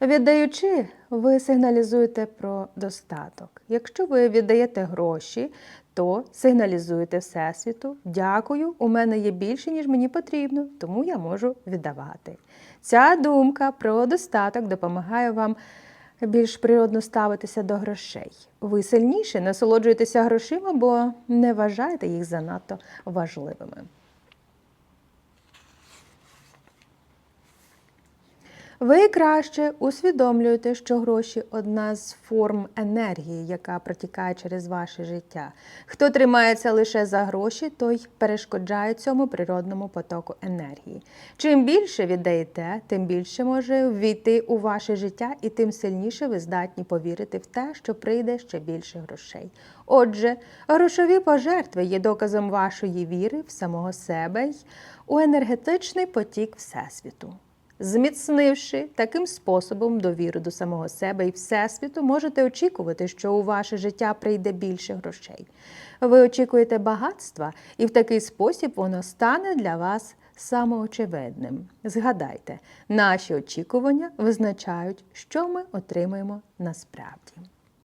Віддаючи, ви сигналізуєте про достаток. Якщо ви віддаєте гроші, то сигналізуєте Всесвіту. Дякую, у мене є більше, ніж мені потрібно, тому я можу віддавати. Ця думка про достаток допомагає вам більш природно ставитися до грошей. Ви сильніше насолоджуєтеся грошима, бо не вважаєте їх занадто важливими. Ви краще усвідомлюєте, що гроші одна з форм енергії, яка протікає через ваше життя. Хто тримається лише за гроші, той перешкоджає цьому природному потоку енергії. Чим більше віддаєте, тим більше може ввійти у ваше життя, і тим сильніше ви здатні повірити в те, що прийде ще більше грошей. Отже, грошові пожертви є доказом вашої віри в самого себе й у енергетичний потік Всесвіту. Зміцнивши таким способом довіру до самого себе і Всесвіту, можете очікувати, що у ваше життя прийде більше грошей. Ви очікуєте багатства, і в такий спосіб воно стане для вас самоочевидним. Згадайте, наші очікування визначають, що ми отримаємо насправді.